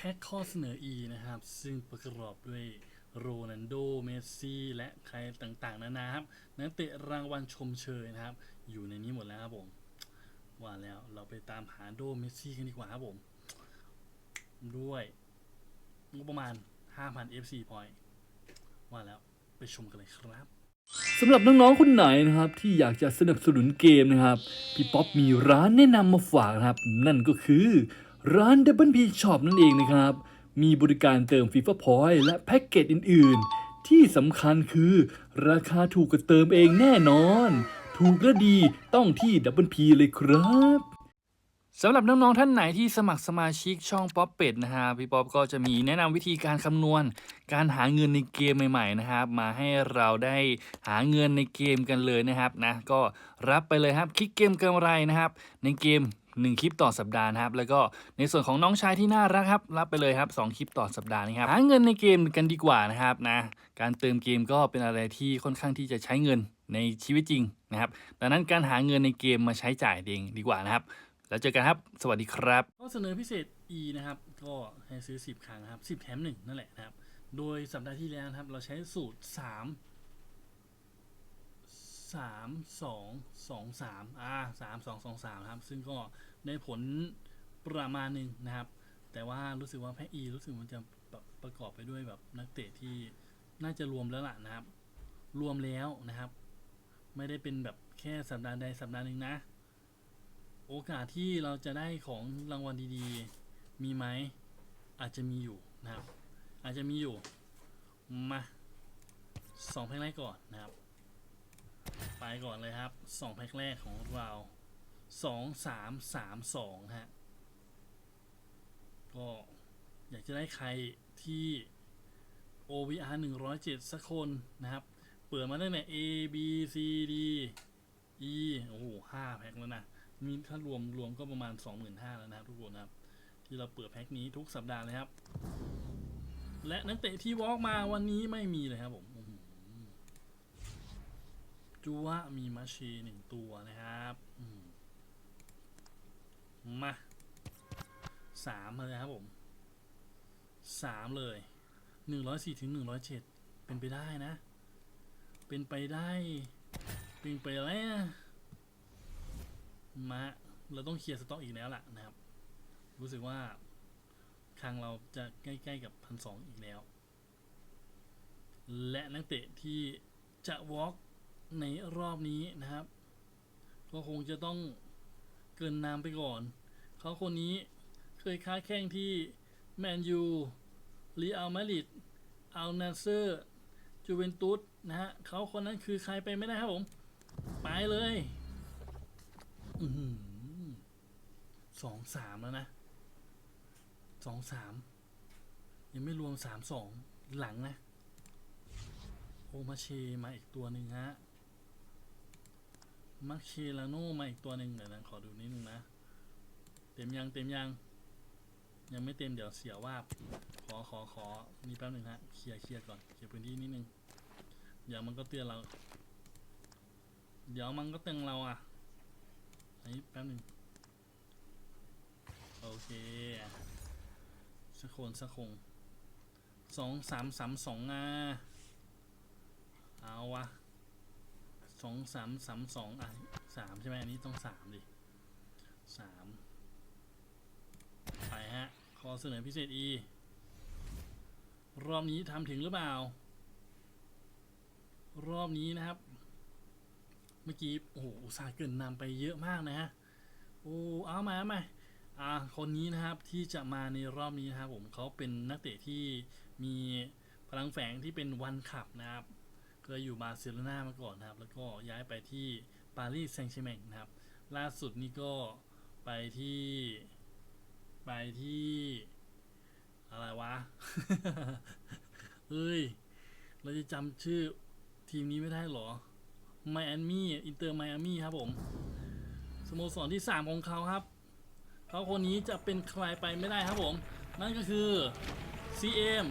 แพ็คข้อเสนอ E นะครับ ซึ่งประกอบด้วยโรนัลโด เมสซี่ และใครต่างๆ นานาครับ นักเตะรางวัลชมเชยนะครับ อยู่ในนี้หมดแล้วครับผม ว่าแล้วเราไปตามหาโด เมสซี่กันดีกว่าครับผม ด้วยงบประมาณ 5,000 FC point ว่าแล้วไปชมกันเลยครับสำหรับน้องๆ คนไหนนะครับที่อยากจะสนับสนุนเกมนะครับ พี่ป๊อปมีร้านแนะนำมาฝากนะครับ นั่นก็คือ ร้าน Double P Shop นั่นเองนะครับ มีบริการเติม FIFA Point และแพ็กเกจอื่น ๆ ที่สำคัญคือราคาถูกกว่าเติมเองแน่นอน ถูกและดีต้องที่ Double P เลยครับสำหรับน้อง ๆ ท่านไหนที่สมัครสมาชิกช่องป๊อปเป็ดนะฮะพี่ป๊อปก็จะมีแนะนำวิธีการคำนวณ การหาเงินในเกมใหม่ ๆ นะครับ มาให้เราได้หาเงินในเกมกันเลยนะครับนะก็รับไปเลยครับคลิกเกมกำไรนะครับ ในเกม 1 คลิปต่อสัปดาห์นะครับ แล้วก็ในส่วนของน้องชายที่น่ารักครับ รับไปเลยครับ 2 คลิปต่อสัปดาห์นะครับหาเงินในเกมกันดีกว่านะครับนะการเติมเกมก็เป็นอะไรที่ค่อนข้างที่จะใช้เงินในชีวิตจริงนะครับ ดังนั้นการหาเงินในเกมมาใช้จ่ายเองดีกว่านะครับ แล้วเจอกันครับ สวัสดีครับก็เสนอพิเศษ E นะครับ ก็ให้ซื้อ 10 ครั้งนะครับ 10 แถม 1 นั่นแหละนะครับ โดยสัปดาห์ที่แล้วนะครับ เราใช้สูตร 3 3 2 2 3อ่า3 2 2 3 ครับ ซึ่งก็ ได้ผลประมาณหนึ่งนะครับ แต่ว่ารู้สึกว่าแพ็ก E รู้สึกมันจะประกอบไปด้วยแบบนักเตะที่น่าจะรวมแล้วล่ะนะครับ รวมแล้วนะครับ ไม่ได้เป็นแบบแค่สัปดาห์ใดสัปดาห์หนึ่งนะ โอกาสที่เราจะได้ของรางวัลดีๆ มีไหมอาจจะมีอยู่นะครับ อาจจะมีอยู่ มาสองแพ็คแรกก่อนนะครับ ไปก่อนเลยครับสองแพ็คแรกของเรา สองสามสามสองฮะ ก็อยากจะได้ใครที่ OVR 107 สักคนนะครับ เปิดมาตั้งแต่ A B C D E โอ้โหห้าแพ็คแล้วนะมีถ้ารวมรวมก็ประมาณ 25,000แล้วนะครับทุกคนนะครับ ที่เราเปิดแพ็คนี้ทุกสัปดาห์เลยครับ และนักเตะที่วอล์กมาวันนี้ไม่มีเลยครับผมจูวะมีมาเชหนึ่งตัวนะครับ อืม มาสามเลยครับผมสามเลยหนึ่งร้อยสี่ถึงหนึ่งร้อยเจ็ดเป็นไปได้นะ เป็นไปได้ เป็นไปแล้วมาเราต้องเคลียร์สต็อกอีกแล้วล่ะนะครับ รู้สึกว่าคังเราจะใกล้ๆกับพันสองอีกแล้ว และนักเตะที่จะวอล์กในรอบนี้นะครับ ก็คงจะต้อง เกินนามไปก่อน เขาคนนี้เคยค้าแข่งที่แมนยูรีอัลมาดริดอัลนาเซอร์จูเวนตุสนะฮะเขาคนนั้นคือใครไปไม่ได้ครับผม ไปเลยอือหือสองสามแล้วนะสองสามยังไม่รวมสามสองหลังนะ โอมาเชมาอีกตัวหนึ่งฮะ มัคเชลาโนมาอีกตัวหนึ่งเดี๋ยวนะ ขอดูนิดนึงนะ เต็มยังเต็มยัง ยังไม่เต็มเดี๋ยวเสียว่าบ ขอขอขอนี่แป๊บหนึ่งฮะเคลียร์เคลียร์ก่อนเคลียร์พื้นที่นิดนึง เดี๋ยวมันก็เตือนเรา เดี๋ยวมันก็เตือนเราอะอันนี้แป๊บหนึ่งโอเคสักคนสักคงสองสามสามสองอะเอาวะ สองสามสามสองอะสามใช่ไหมอันนี้ต้องสามดิสามไปฮะขอเสนอพิเศษ E รอบนี้ทำถึงหรือเปล่า รอบนี้นะครับ เมื่อกี้โอ้โหอุตส่าห์เกินนำไปเยอะมากนะฮะโอ้เอามาเอามาอ่าคนนี้นะครับที่จะมาในรอบนี้นะครับผมเขาเป็นนักเตะที่มีพลังแฝงที่เป็นวันขับนะครับ เคยอยู่บาร์เซโลนามาก่อนนะครับ แล้วก็ย้ายไปที่ปารีสแซงต์แชร์แมงนะครับ ล่าสุดนี่ก็ไปที่ ไปที่ อะไรวะเฮ้ย เราจะจำชื่อทีมนี้ไม่ได้หรอ ไมอามี่ อินเตอร์ไมอามี่ครับผม สโมสรที่ 3 ของเขาครับ เขาคนนี้จะเป็นใครไปไม่ได้ครับผม นั่นก็คือ CM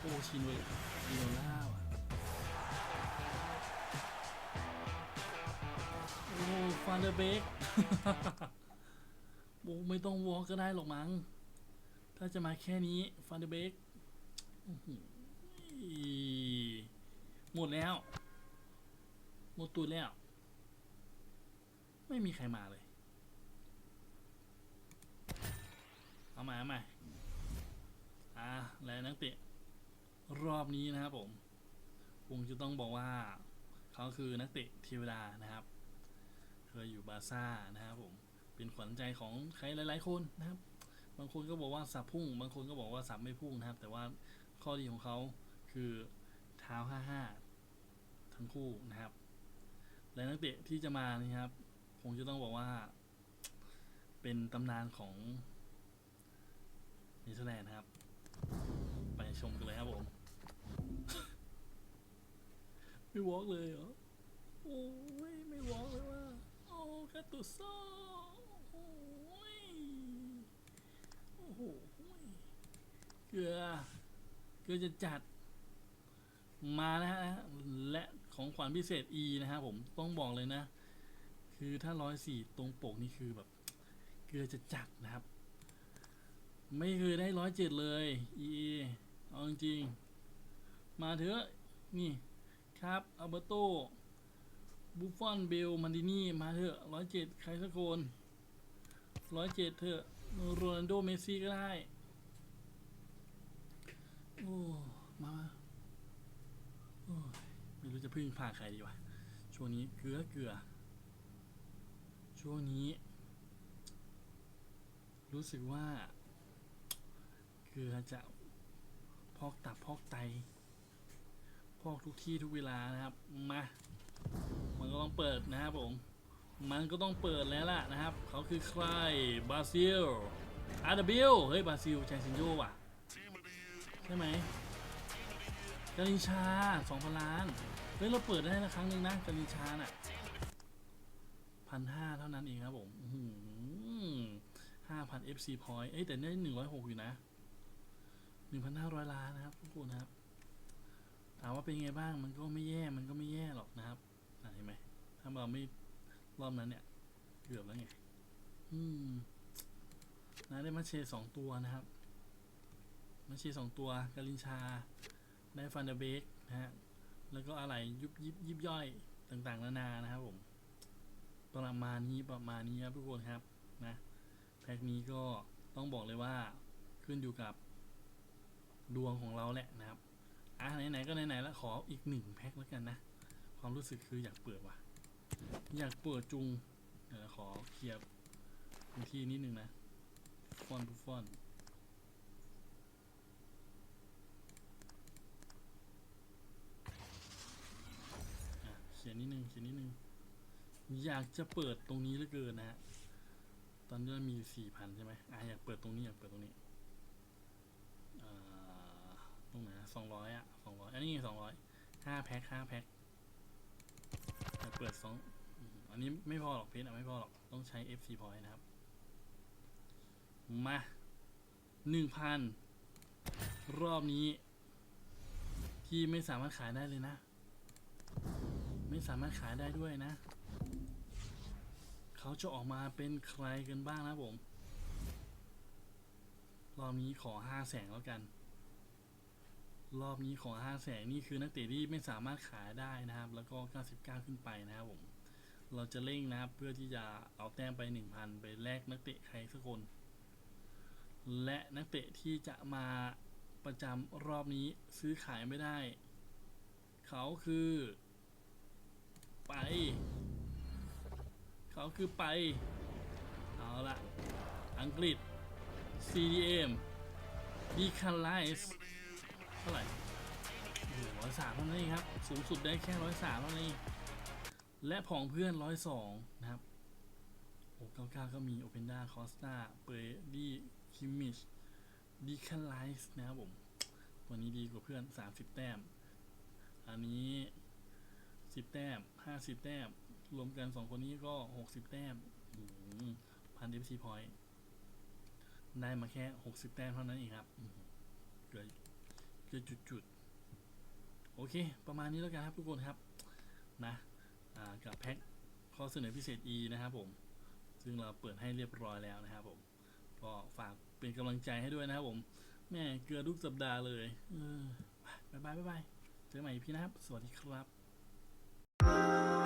โอชินเวดิโนล่า เดอร์เบกโอ้ไม่ต้องวอลก็ได้หรอกมั้ง ถ้าจะมาแค่นี้ฟันเดอเบกหมดแล้ว หมดตัวแล้ว ไม่มีใครมาเลย เอามาเอามาอ่าและนักเตะรอบนี้นะครับผมคงจะต้องบอกว่า เขาคือนักเตะเทวดานะครับ ยอยู่บาซ่านะครับผมเป็นขวัญใจของใครหลาย ๆ คนนะครับ บางคนก็บอกว่าสับพุ่ง บางคนก็บอกว่าสับไม่พุ่งนะครับ แต่ว่าข้อดีของเขาคือเท้า55ทั้งคู่นะครับ และนักเตะที่จะมานี่ครับคงจะต้องบอกว่าเป็นตำนานของนเธอร์แลนด์นะครับ ไปชมกันเลยครับผม ไม่วอล์กเลยเหรอ โอ้ยไม่วอล์ก ตุโซ่โอ้โอ้โหเกลือเกลือจะจัด มาแล้วฮะและของขวัญพิเศษ E นะครับผมต้องบอกเลยนะ คือถ้าร้อยสี่ตรงปกนี่คือแบบ เกลือจะจัดนะครับ ไม่เคยได้ร้อยเจ็ดเลย E เอาจริงมาเถอะนี่ครับอัลเบโต บุฟฟอนเบลมันดินี่มาเถอะร้อยเจ็ดใครสักคนร้อยเจ็ดเถอะโรนัลโดเมสซี่ก็ได้โอ้มามาโอ้ไม่รู้จะพึ่งพาใครดีวะช่วงนี้เกลือเกลือ ช่วงนี้ รู้สึกว่าเกลือจะพอกตับพอกไต พอกทุกที่ทุกเวลานะครับ มา ต้องเปิดนะครับผม มันก็ต้องเปิดแล้วล่ะนะครับ เขาคือใครบราซิลอาร์ดบิลเฮ้ยบราซิลแชนซินโยว่ะ ใช่ไหมกาลินชาสองพันล้านเฮ้ยเราเปิดได้นะครั้งหนึ่งนะกาลินชาน่ะพันห้าเท่านั้นเองครับผมห้าพัน FC point เอ้ยแต่ได้หนึ่งร้อยหกอยู่นะหนึ่งพันห้าร้อยล้านนะครับทุกคนนะครับ ถามว่าเป็นไงบ้างมันก็ไม่แย่มันก็ไม่แย่หรอกนะครับ ถ้าเราไม่รอบนั้นเนี่ย เกือบแล้วไง อืมนะได้มาเชสองตัวนะครับ มาเชสองตัวกาลินชา ได้ฟันเดอร์เบกนะฮะ แล้วก็อะไรยุบยิบยิบย่อยต่างๆ นานานะครับผม ประมาณนี้ประมาณนี้ครับทุกคนครับนะ แพ็คนี้ก็ต้องบอกเลยว่าขึ้นอยู่กับดวงของเราแหละนะครับ อะไหนๆก็ไหนๆแล้วขออีกหนึ่งแพ็คแล้วกันนะ ความรู้สึกคืออยากเปิดว่ะ อยากเปิดจุง เดี๋ยวขอเคลียร์พื้นที่นิดนึงนะ ฟอนบุฟฟอนเขียนนิดนึงเขียนนิดนึง อยากจะเปิดตรงนี้เหลือเกินนะฮะ ตอนนี้มีสี่พันใช่ไหมอะอยากเปิดตรงนี้อยากเปิดตรงนี้ตรงไหนสองร้อยอะสองร้อยอันนี้สองร้อยห้าแพ็คห้าแพ็ค เปิดสองอันนี้ไม่พอหรอกเพชรอะไม่พอหรอก ต้องใช้ FC point นะครับ มาหนึ่งพันรอบนี้ ที่ไม่สามารถขายได้เลยนะ ไม่สามารถขายได้ด้วยนะ เขาจะออกมาเป็นใครกันบ้างนะผม รอบนี้ขอห้าแสนแล้วกัน รอบนี้ขอห้าแสนนี่คือนักเตะที่ไม่สามารถขายได้นะครับ แล้วก็ 99 ขึ้นไปนะครับผม เราจะเร่งนะครับ เพื่อที่จะเอาแต้มไป 1,000 ไปแลกนักเตะใครสักคน และนักเตะที่จะมาประจำรอบนี้ซื้อขายไม่ได้ เขาคือ ไป เขาคือไป เอาละอังกฤษ CDM d e c a l i z e ท่าไหร่ร้อยสามเท่านั้นเองครับ สูงสุดได้แค่ร้อยสามเท่านั้นเองและผองเพื่อนร้อยสองนะครับโอ้เก้าเก้าก็มี o p e n d a Costa เปรดี้คิมิชดีคาไลส์นะครับผม ตัวนี้ดีกว่าเพื่อน30แต้ม อันนี้10แต้ม50แต้ม รวมกัน2คนนี้ก็60แต้มพันเดฟซีพอยต์ได้มาแค่60แต้มเท่านั้นเองครับเกิด เกิดจุดๆ โอเค ประมาณนี้แล้วกันครับทุกคนครับ นะกับแพ็คข้อเสนอพิเศษ E นะครับผม ซึ่งเราเปิดให้เรียบร้อยแล้วนะครับผม ก็ฝากเป็นกำลังใจให้ด้วยนะครับผม แม่เกลือทุกสัปดาห์เลยบายบายบายบายเจอใหม่พี่นะครับ สวัสดีครับ